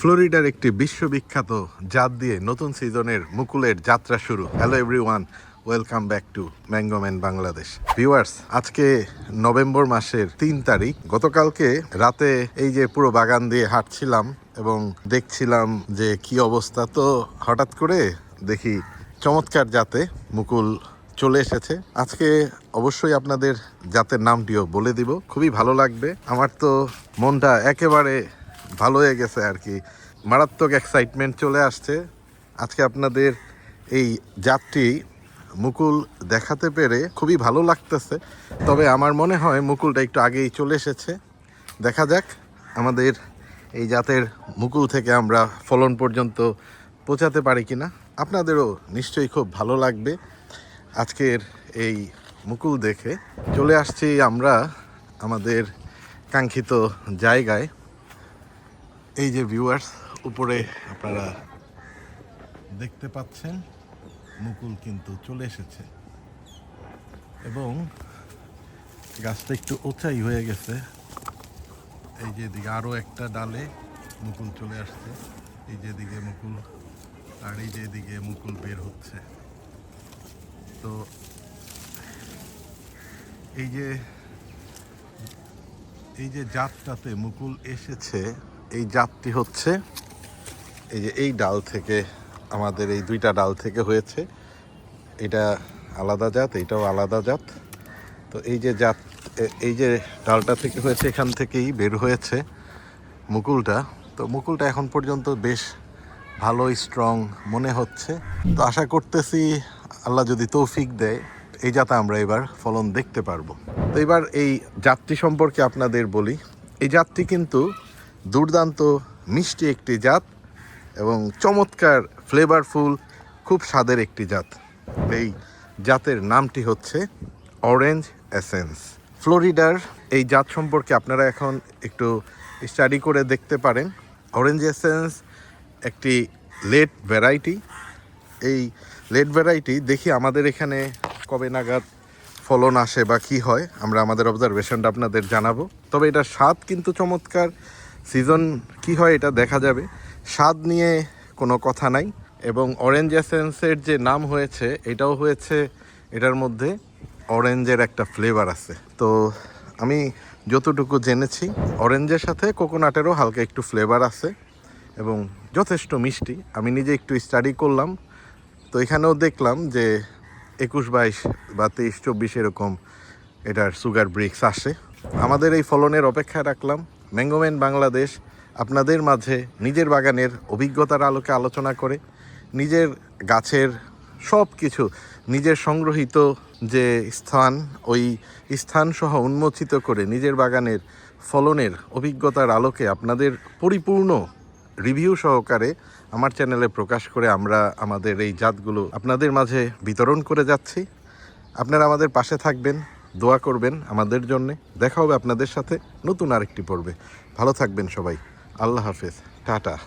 ফ্লোরিডার একটি বিশ্ববিখ্যাত জাত দিয়ে নতুন সিজনের মুকুলের যাত্রা শুরু। Hello everyone welcome back to Mangoman Bangladesh viewers আজকে নভেম্বর মাসের তিন তারিখ। গতকালকে রাতে এই যে পুরো বাগান দিয়ে হাঁটছিলাম এবং দেখছিলাম যে কি অবস্থা, তো হঠাৎ করে দেখি চমৎকার জাতে মুকুল চলে এসেছে। আজকে অবশ্যই আপনাদের জাতের নামটিও বলে দিব, খুবই ভালো লাগবে। আমার তো মনটা একেবারে ভালো হয়ে গেছে আর কি। মারাত্মক এক্সাইটমেন্ট চলে আসছে। আজকে আপনাদের এই জাতটি মুকুল দেখাতে পেরে খুবই ভালো লাগতেছে। তবে আমার মনে হয় মুকুলটা একটু আগেই চলে এসেছে। দেখা যাক আমাদের এই জাতের মুকুল থেকে আমরা ফলন পর্যন্ত পৌঁছাতে পারি কিনা। আপনাদেরও নিশ্চয়ই খুব ভালো লাগবে। আজকের এই মুকুল দেখে চলে আসছি আমরা আমাদের কাঙ্ক্ষিত জায়গায়। এই যে ভিউয়ার্স উপরে আপনারা দেখতে পাচ্ছেন, মুকুল কিন্তু চলে এসেছে। এবং গাছটা একটু উঁচাই হয়ে গেছে। এই যে দিকে আরও একটা ডালে মুকুল চলে আসছে। এই যে দিকে মুকুল, আর এই যে দিকে মুকুল বের হচ্ছে। তো এই যে এই যে জাতটাতে মুকুল এসেছে এই জাতটি হচ্ছে এই যে এই ডাল থেকে আমাদের এই দুইটা ডাল থেকে হয়েছে। এটা আলাদা জাত, এটাও আলাদা জাত। তো এই যে জাত এই যে ডালটা থেকে হয়েছে, এখান থেকেই বের হয়েছে মুকুলটা। তো মুকুলটা এখন পর্যন্ত বেশ ভালো স্ট্রং মনে হচ্ছে। তো আশা করতেছি আল্লাহ যদি তৌফিক দেয়, এই জাতে আমরা এবার ফলন দেখতে পারব। তো এবার এই জাতটি সম্পর্কে আপনাদের বলি। এই জাতটি কিন্তু দুর্দান্ত, মিষ্টি একটি জাত এবং চমৎকার ফ্লেভারফুল খুব স্বাদের একটি জাত। এই জাতের নামটি হচ্ছে অরেঞ্জ এসেন্স ফ্লোরিডার, এই জাত সম্পর্কে আপনারা এখন একটু স্টাডি করে দেখতে পারেন। অরেঞ্জ এসেন্স একটি লেট ভ্যারাইটি এই লেট ভ্যারাইটি দেখি আমাদের এখানে কবে নাগাদ ফলন আসে বা কি হয়, আমরা আমাদের অবজারভেশনটা আপনাদের জানাব। তবে এটা স্বাদ কিন্তু চমৎকার। সিজন কি হয় এটা দেখা যাবে। স্বাদ নিয়ে কোনো কথা নাই এবং অরেঞ্জ এসেন্সের যে নাম হয়েছে, এটাও হয়েছে, এটার মধ্যে অরেঞ্জের একটা ফ্লেভার আছে। তো আমি যতটুকু জেনেছি, অরেঞ্জের সাথে কোকোনাটেরও হালকা একটু ফ্লেভার আছে এবং যথেষ্ট মিষ্টি। আমি নিজে একটু স্টাডি করলাম, তো এখানেও দেখলাম যে একুশ বাইশ বা তেইশ চব্বিশ এরকম এটার সুগার ব্রিক্স আসে। আমাদের এই ফলনের অপেক্ষায় রাখলাম। ম্যাঙ্গোম্যান বাংলাদেশ আপনাদের মাঝে নিজের বাগানের অভিজ্ঞতার আলোকে আলোচনা করে, নিজের গাছের সব কিছু নিজের সংগ্রহিত যে স্থান, ওই স্থান সহ উন্মোচিত করে নিজের বাগানের ফলনের অভিজ্ঞতার আলোকে আপনাদের পরিপূর্ণ রিভিউ সহকারে আমার চ্যানেলে প্রকাশ করে আমরা আমাদের এই জাতগুলো আপনাদের মাঝে বিতরণ করে যাচ্ছি। আপনারা আমাদের পাশে থাকবেন। দোয়া করবেন আমাদের জন্যে। দেখা হবে আপনাদের সাথে নতুন আরেকটি পর্বে। ভালো থাকবেন সবাই। আল্লাহ হাফেজ। টাটা।